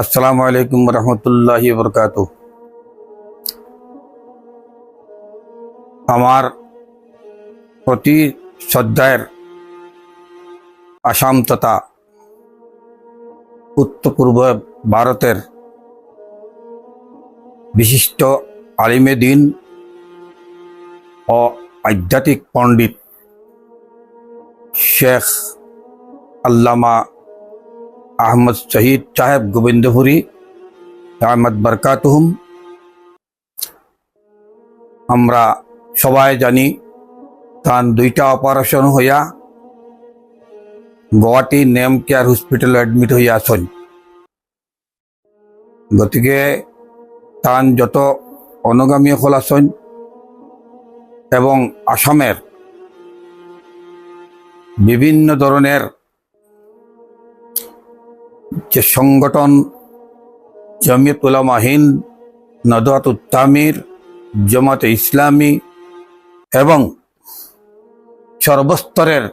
আসসালামু আলাইকুম রহমতুল্লাহ বরকাত আমার প্রতি শ্রদ্ধায়ের আসাম তথা উত্তর পূর্ব ভারতের বিশিষ্ট আলিমে দিন ও আধ্যাত্মিক পণ্ডিত শেখ আল্লামা আহমদ শহীদ সাহেব গোবিন্দপুরী, আহমদ বরকাতহুম। আমরা সবাই জানি তার দুইটা অপারেশন হইয়া Guwahati Nemcare hospital admit হইয়া আছেন গতিকে তান যত অনুগামী হল আছেন এবং আসামের বিভিন্ন ধরনের যে সংগঠন জমিয়ত উলামা হিন্দ নদাত উত্তামির জমাতে ইসলামী এবং সর্বস্তরের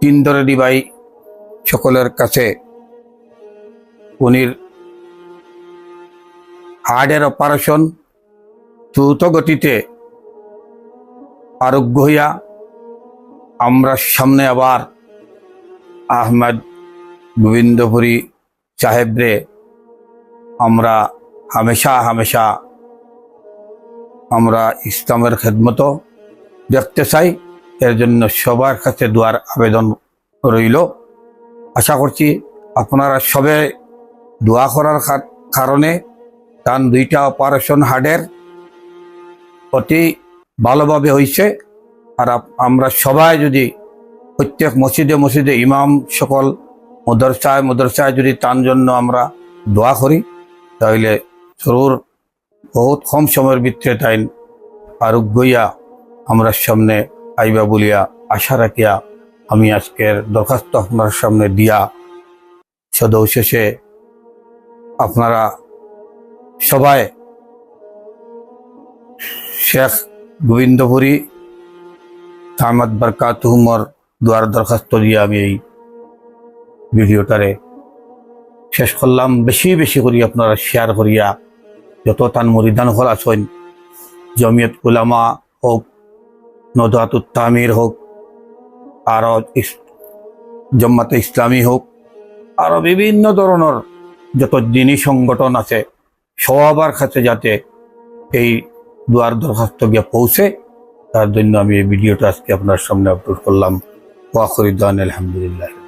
কিন্দরেডি ভাই সকলের কাছে উনির হার্টের অপারেশন দ্রুত গতিতে আরোগ্য হইয়া আমরা সামনে আবার আহমেদ গোবিন্দপুরী সাহেবরে আমরা হামেশা হামেশা আমরা ইসলামের খেদমত দেখতে চাই। এর জন্য সবার কাছে দোয়ার আবেদন রইল। আশা করছি আপনারা সবে দোয়া করার কারণে তার দুইটা অপারেশন হার্টের অতি ভালোভাবে হয়েছে আর আমরা সবাই যদি প্রত্যেক মসজিদে মসজিদে ইমাম সকল মদরসায় মদরসায় যদি তার জন্য আমরা দোয়া করি, তাহলে জরুর বহুত কম সময়ের ভিতরে তাই আরোগ্যইয়া আমরা সামনে আইবা বলিয়া আশা রাখিয়া আমি আজকের দরখাস্ত আপনার সামনে দিয়া সদৌ শেষে আপনারা সবাই শেখ গোবিন্দপুরী আহমদ বরকাতুমর দুয়ার দরখাস্ত দিয়ে আমি এই ভিডিওটারে শেষ করলাম। বেশি বেশি করি আপনারা শেয়ার করিয়া, যত তান মরিদান হল আছেন জমিয়ত উলামা হোক নদাত তামির হোক, আরও ইস- জম্মাতে ইসলামী হোক, আরও বিভিন্ন ধরনের যত দিনী সংগঠন আছে, সবার কাছে যাতে এই দুয়ার দরখাস্ত গিয়ে পৌঁছে, তার জন্য আমি এই ভিডিওটা আজকে আপনার সামনে আপলোড করলাম। ওয়াখরিদান আলহামদুলিল্লাহ।